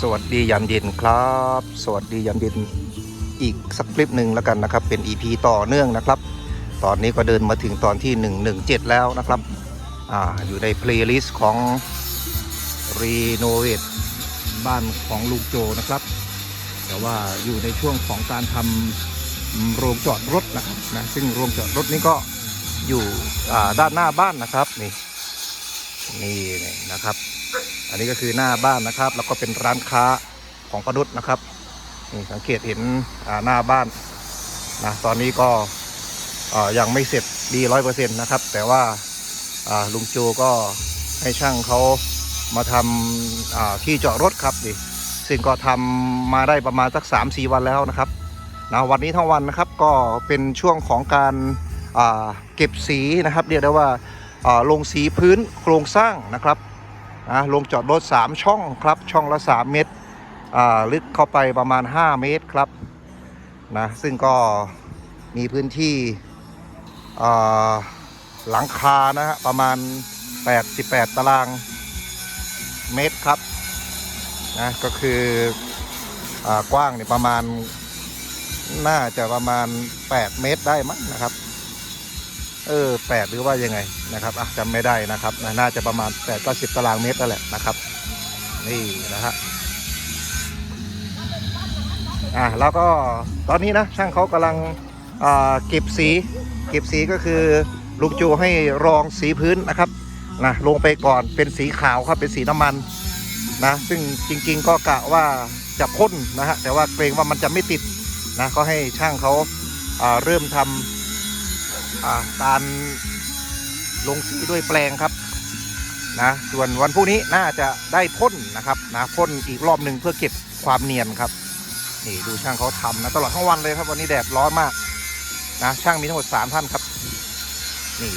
สวัสดียามเย็นครับ สวัสดียามเย็นอีกสักคลิปหนึ่งแล้วกันนะครับ เป็น EP ต่อเนื่องนะครับ ตอนนี้ก็เดินมาถึงตอนที่ 117 แล้วนะครับอ่าอยู่ในเพลย์ลิสต์ของรีโนเวทบ้านของลุงโจนะครับ แต่ว่าอยู่ในช่วงของการทำโรงจอดรถนะครับนะซึ่งโรงจอดรถนี้ก็อยู่ด้านหน้าบ้านนะครับนี่นี่นะครับ อันนี้ก็คือหน้าบ้านนะครับ แล้วก็เป็นร้านค้าของประดุษนะครับนี่สังเกตเห็นหน้าบ้านนะตอนนี้ก็ยังไม่เสร็จดีร้อยเปอร์เซ็นต์นะครับ แต่ว่าลุงโจก็ให้ช่างเขามาทำที่จอดรถครับดิซึ่งก็ทำมาได้ประมาณสัก 3 4 วันแล้วนะครับนะวันนี้ทั้งวันนะครับก็เป็นช่วงของการเก็บสีนะครับ เรียกได้ว่าลงสีพื้นโครงสร้างนะครับ นะลงจอดรถ 3 ช่องครับช่องละ 3 เมตรอ่าลึกเข้าไปประมาณ 5 เมตรครับนะซึ่งก็มีพื้นที่หลังคานะฮะประมาณ 88 ตารางเมตรครับนะก็คืออากว้างเนี่ยประมาณน่าจะประมาณ 8 เมตรได้มั้งนะครับ เออแปดหรือว่ายังไงนะครับอะจำไม่ได้นะครับ น่าจะประมาณแปดก็สิบตารางเมตรนั่นแหละนะครับ นี่นะฮะอะแล้วก็ตอนนี้นะช่างเขากำลังอ่าเก็บสี เก็บสีก็คือลุงจูให้รองสีพื้นนะครับนะลงไปก่อนเป็นสีขาวครับเป็นสีน้ำมันนะซึ่งจริงๆก็กะว่าจะพ่นนะฮะแต่ว่าเกรงว่ามันจะไม่ติดนะก็ให้ช่างเขาอ่าเริ่มทำอ่า การลงสีด้วยแปลงครับนะส่วนวันพรุ่งนี้น่าจะได้พ่นนะครับนะพ่นอีกรอบหนึ่งเพื่อเก็บความเนียนครับนี่ดูช่างเขาทำนะตลอดทั้งวันเลยครับวันนี้แดดร้อนมากนะช่างมีทั้งหมด3ท่านครับนี่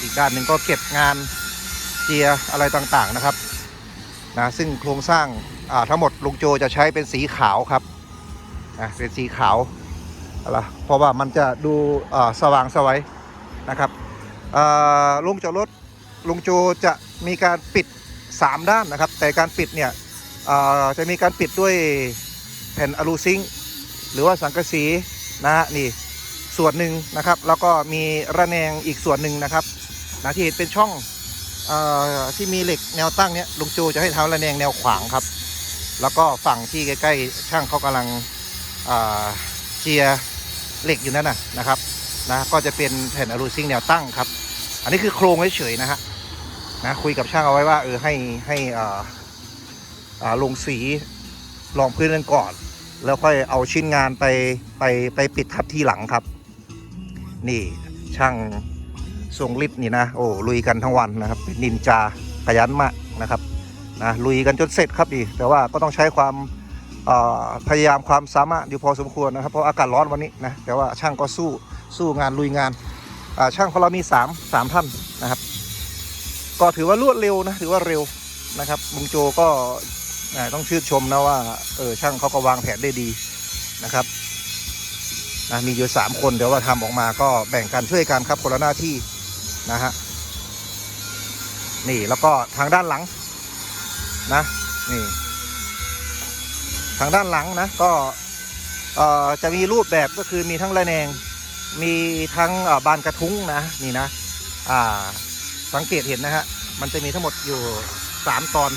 อีกด้านหนึ่งก็เก็บงานเจียอะไรต่างๆนะครับนะซึ่งโครงสร้างอ่าทั้งหมดลุงโจจะใช้เป็นสีขาวครับนะเป็นสีขาวอะไรเพราะว่ามันจะดูสว่างสวัย นะครับลุงจอดรถลุงโจจะมีการปิด 3 ด้านนะครับ แต่การปิดเนี่ยจะมีการปิดด้วยแผ่นอลูซิงหรือว่าสังกะสีนะฮะนี่ส่วนหนึ่งนะครับ แล้วก็มีระแนงอีกส่วนหนึ่งนะครับนะที่เห็นเป็นช่องอที่มีเหล็กแนวตั้งเนี่ยลุงโจจะให้ทำระแนงแนวขวางครับ แล้วก็ฝั่งที่ใกล้ๆช่างเขากำลังเจียร์เหล็กอยู่นั่นนะนะครับ นะก็จะเป็นแผ่นอะลูซิงแนวตั้งครับ อันนี้คือโครงเฉยๆนะฮะนะคุยกับช่างเอาไว้ว่าเออให้ให้อ่าอ่าลงสีรองพื้นกันก่อน แล้วค่อยเอาชิ้นงานไปไปไปปิดทับที่หลังครับ นี่ช่างทรงฤทธิ์นี่นะโอ้ลุยกันทั้งวันนะครับเป็นนินจาขยันมากนะครับนะลุยกันจนเสร็จครับดีแต่ว่าก็ต้องใช้ความพยายามความสามารถอยู่พอสมควรนะครับ เพราะอากาศร้อนวันนี้นะแต่ว่าช่างก็สู้ สู้งานลุยงานช่างของเรามี3 3ท่านนะครับ ก็ถือว่ารวดเร็วนะถือว่าเร็วนะครับลุงโจก็ต้องชื่นชมนะว่าเออช่างเขาก็วางแผนได้ดีนะครับนะมีอยู่ 3 คนเดี๋ยวว่าทำออกมาก็แบ่งกันช่วยกันครับคนละหน้าที่นะฮะนี่แล้วก็ทางด้านหลังนะนี่ทางด้านหลังนะก็จะมีรูปแบบก็คือมีทั้งระแนง มีทั้งบานกระทุ้งนะนี่นะสังเกตเห็นนะฮะมันจะมีทั้งหมดอยู่ 3 ตอน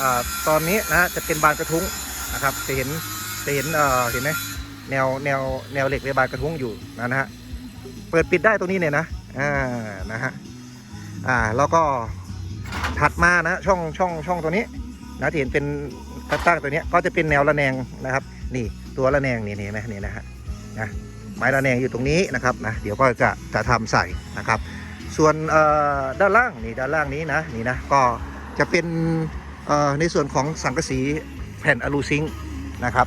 อตอนนี้นะจะเป็นบานกระทุ้งนะครับจะเห็นจะเห็นเห็นไหมแนวแนวแนวเหล็กในบานกระทุ้งอยู่นะฮะเปิดปิดได้ตรงนี้เนี่ยนะอ่านะฮะอ่าแล้วก็ถัดมานะช่องช่องช่องตัวนี้นะที่เห็นเป็นกระตั้งตัวนี้ก็จะเป็นแนวระแนงนะครับ นี่ตัวระแนงนี่นี่เห็นไหมนี่นะฮะนะ ม้ระแนงอยู่ตรงนี้นะครับนะเดี๋ยวก็จะจะทำใส่นะครับ ส่วนเออด้านล่างนี่ด้านล่างนี้นะนี่นะก็จะเป็นเอ่อในส่วนของสังกะสีแผ่นอลูซิงนะครับ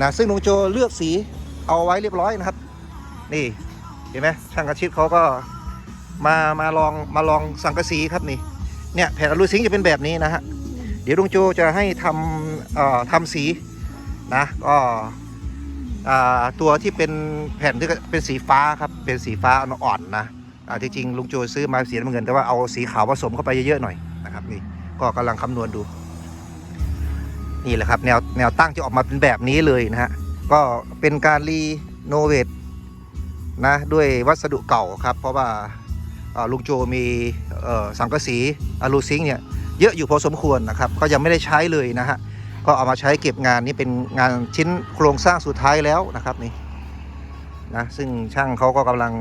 นะซึ่งลุงโจเลือกสีเอาไว้เรียบร้อยนะครับ นี่เห็นไหมช่างกระชิดเขาก็มามาลองมาลองสังกะสีครับนี่เนี่ยแผ่นอลูซิงจะเป็นแบบนี้นะฮะเดี๋ยวลุงโจจะให้ทำเอ่อทำสีนะก็ ตัวที่เป็นแผ่นที่เป็นสีฟ้าครับเป็นสีฟ้าอ่อนๆนะที่จริงลุงโจซื้อมาสีน้ำเงินแต่ว่าเอาสีขาวผสมเข้าไปเยอะๆหน่อยนะครับนี่ก็กำลังคำนวณดู นี่แหละครับแนวแนวตั้งจะออกมาเป็นแบบนี้เลยนะฮะก็เป็นการรีโนเวทนะด้วยวัสดุเก่าครับ เพราะว่าลุงโจมีสังกะสีอะลูซิงเนี่ยเยอะอยู่พอสมควรนะครับ ก็ยังไม่ได้ใช้เลยนะฮะ ก็เอามาใช้เก็บงานนี้เป็นงานชิ้นโครงสร้างสุดท้ายแล้วนะครับนี่นะซึ่งช่างเขาก็กำลัง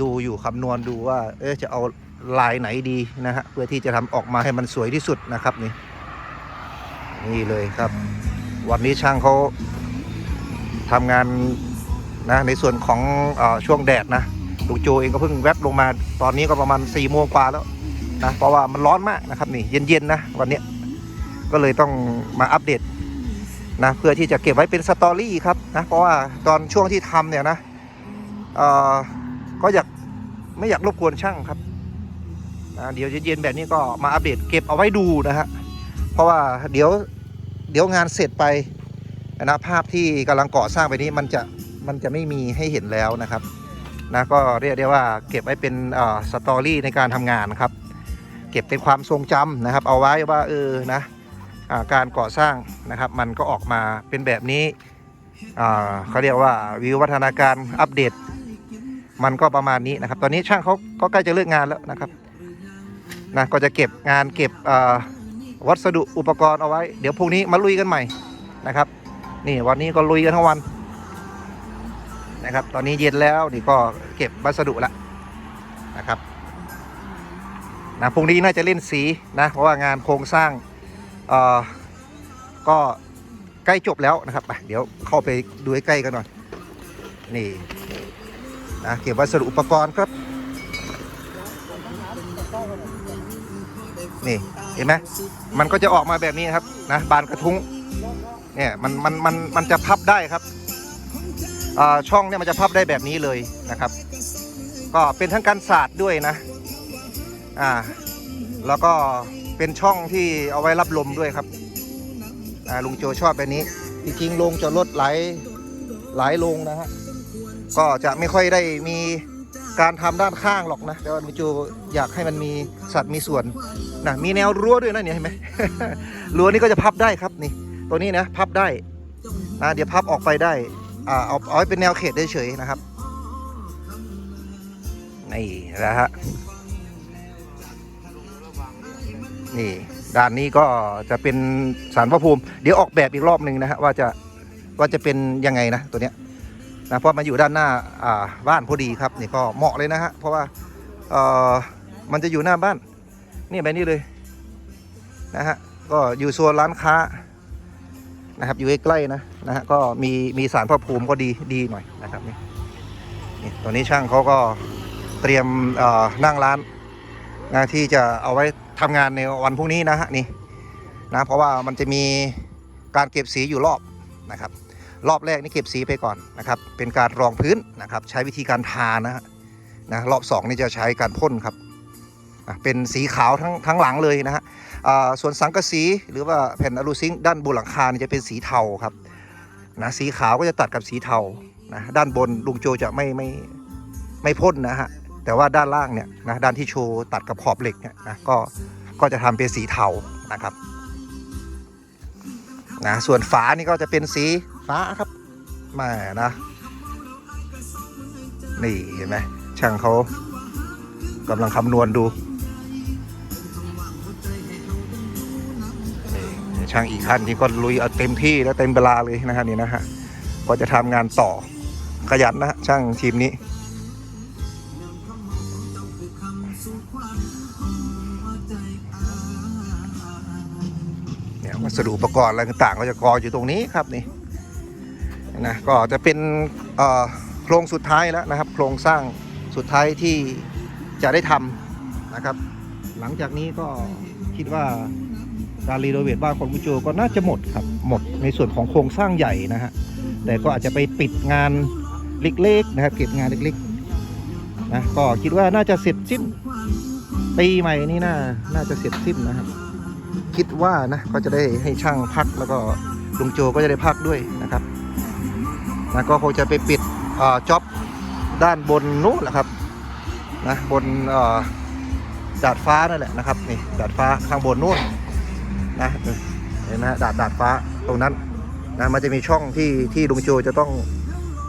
ดูอยู่คำนวณดูว่า เอ๊จะเอาลายไหนดีนะฮะเพื่อที่จะทำออกมาให้มันสวยที่สุดนะครับนี่นี่เลยครับ วันนี้ช่างเขาทำงานนะในส่วนของออช่วงแดดนะลุงโจเองก็เพิ่งแวบลงมาตอนนี้ก็ประมาณ4ี่โมงกว่าแล้วนะเพราะว่ามันร้อนมากนะครับนี่เย็นๆนะวันนี้ ก็เลยต้องมาอัปเดตนะเพื่อที่จะเก็บไว้เป็นสตอรี่ครับนะเพราะว่าตอนช่วงที่ทำเนี่ยนะเออก็อยากไม่อยากรบกวนช่างครับนะเดี๋ยวเย็นๆแบบนี้ก็มาอัปเดตเก็บเอาไว้ดูนะฮะเพราะว่าเดี๋ยวเดี๋ยวงานเสร็จไปนะภาพที่กำลังก่อสร้างไปนี้มันจะมันจะไม่มีให้เห็นแล้วนะครับนะก็เรียกได้ว่าเก็บไว้เป็นสตอรี่ในการทำงานครับ เก็บเป็นความทรงจำนะครับ เอาไว้ว่าเออนะ การก่อสร้างนะครับ มันก็ออกมาเป็นแบบนี้เขาเรียกว่าวิวัฒนาการอัปเดต มันก็ประมาณนี้นะครับ ตอนนี้ช่างเขาก็ใกล้จะเลิกงานแล้วนะครับนะก็จะเก็บงานเก็บวัสดุอุปกรณ์เอาไว้ เดี๋ยวพรุ่งนี้มาลุยกันใหม่นะครับ นี่วันนี้ก็ลุยกันทั้งวันนะครับ ตอนนี้เย็นแล้วนี่ก็เก็บวัสดุละนะครับนะพรุ่งนี้น่าจะเล่นสีนะเพราะว่างานโครงสร้าง ก็ใกล้จบแล้วนะครับไปเดี๋ยวเข้าไปดูใใกล้กันหน่อย นี่นะเก็บวัสดุอุปกรณ์ครับ นี่เห็นไหมมันก็จะออกมาแบบนี้ครับนะบานกระทุ้งเนี่ยมันมันมันมันจะพับได้ครับช่องเนี่ยมันจะพับได้แบบนี้เลยนะครับ ก็เป็นทั้งการศาสาดด้วยนะอ่าแล้วก็ เป็นช่องที่เอาไว้รับลมด้วยครับลุงโจชอบแบบนี้ จริงๆลงจอดรถหลายหลายลงนะฮะ ก็จะไม่ค่อยได้มีการทำด้านข้างหรอกนะแต่ว่าลุงโจอยากให้มันมีสัตว์มีส่วนนะมีแนวรั้วด้วยนะเนี่ยเห็นไหมรั้วนี่ก็จะพับได้ครับนี่ ตัวนี้นะพับได้นะเดี๋ยวพับออกไปได้อ่าเอาเอาไว้เป็นแนวเขตเฉยๆนะครับนี่นะฮะ นี่ด้านนี้ก็จะเป็นสารพระภูมิ เดี๋ยวออกแบบอีกรอบหนึ่งนะฮะว่าจะว่าจะเป็นยังไงนะตัวเนี้ยนะเพราะมันอยู่ด้านหน้าอ่าบ้านพอดีครับนี่ก็เหมาะเลยนะฮะเพราะว่าเอ่อมันจะอยู่หน้าบ้านนี่แบบนี้เลยนะฮะก็อยู่โซนร้านค้านะครับอยู่ใกล้ๆนะนะฮะก็มีมีสารพระภูมิก็ดีดีหน่อยนะครับนี่นี่ตอนนี้ช่างเขาก็เตรียมนั่งร้านนะที่จะเอาไว้ ทำงานในวันพรุ่งนี้นะฮะนี่นะเพราะว่ามันจะมีการเก็บสีอยู่รอบนะครับ รอบแรกนี่เก็บสีไปก่อนนะครับ เป็นการรองพื้นนะครับ ใช้วิธีการทานะฮะนะรอบสองนี่จะใช้การพ่นครับเป็นสีขาวทั้งทั้งหลังเลยนะฮะอ่าส่วนสังกะสีหรือว่าแผ่นอะลูซิงด้านบนหลังคาจะเป็นสีเทาครับนะสีขาวก็จะตัดกับสีเทานะด้านบนลุงโจจะไม่ไม่ไม่พ่นนะฮะ แต่ว่าด้านล่างเนี่ยนะด้านที่โชว์ตัดกับขอบเหล็กเนี่ยนะก็ก็จะทำเป็นสีเทานะครับนะส่วนฝานี่ก็จะเป็นสีฟ้าครับแมานะนี่เห็นไหมช่างเขากำลังคำนวณดูนี่ช่างอีกท่านที่ก็ลุยเอาเต็มที่และเต็มเวลาเลยนะฮะนี่นะฮะก็จะทำงานต่อขยันนะช่างทีมนี้ สดุอุปกรณ์อะไรต่างๆก็จะกองอยู่ตรงนี้ครับนี่นะก็จะเป็นโครงสุดท้ายแล้วนะครับ โครงสร้างสุดท้ายที่จะได้ทำนะครับ หลังจากนี้ก็คิดว่าการรีโนเวทบ้านของมุโจก็น่าจะหมดครับหมดในส่วนของโครงสร้างใหญ่นะฮะแต่ก็อาจจะไปปิดงานเล็กๆนะครับเก็บงานเล็กๆนะก็คิดว่าน่าจะเสร็จสิ้นปีใหม่นี้น่าน่าจะเสร็จสิ้นนะครับ คิดว่านะก็จะได้ให้ช่างพักแล้วก็ลุงโจก็จะได้พักด้วยนะครับนะก็คงจะไปปิดจ็อบด้านบนนู้นแหละครับนะบนดาดฟ้านั่นแหละนะครับนี่ดาดฟ้าข้างบนนู่นนะเห็นไหมดาดดาดฟ้าตรงนั้นนะมันจะมีช่องที่ที่ลุงโจจะต้อง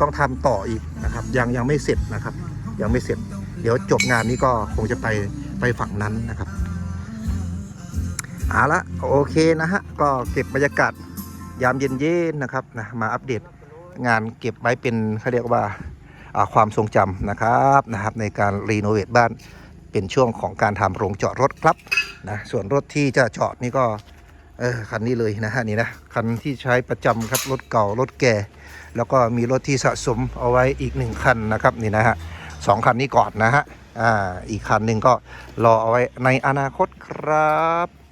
ต้องทำต่ออีกนะครับ ยังยังไม่เสร็จนะครับ ยังไม่เสร็จ เดี๋ยวจบงานนี้ก็คงจะไปไปฝั่งนั้นนะครับ เอาละโอเคนะฮะ ก็เก็บบรรยากาศยามเย็นๆนะครับนะมาอัปเดตงานเก็บไว้เป็นเขาเรียกว่าความทรงจำนะครับนะครับ ในการรีโนเวทบ้านเป็นช่วงของการทำโรงจอดรถครับนะส่วนรถที่จะจอดนี่ก็เออคันนี้เลยนะฮะนี่นะคันที่ใช้ประจำครับรถเก่ารถแก่ แล้วก็มีรถที่สะสมเอาไว้อีกหนึ่งคันนะครับนี่นะฮะสองคันนี้ก่อนนะฮะอ่าอีกคันหนึ่งก็รอเอาไว้ในอนาคตครับ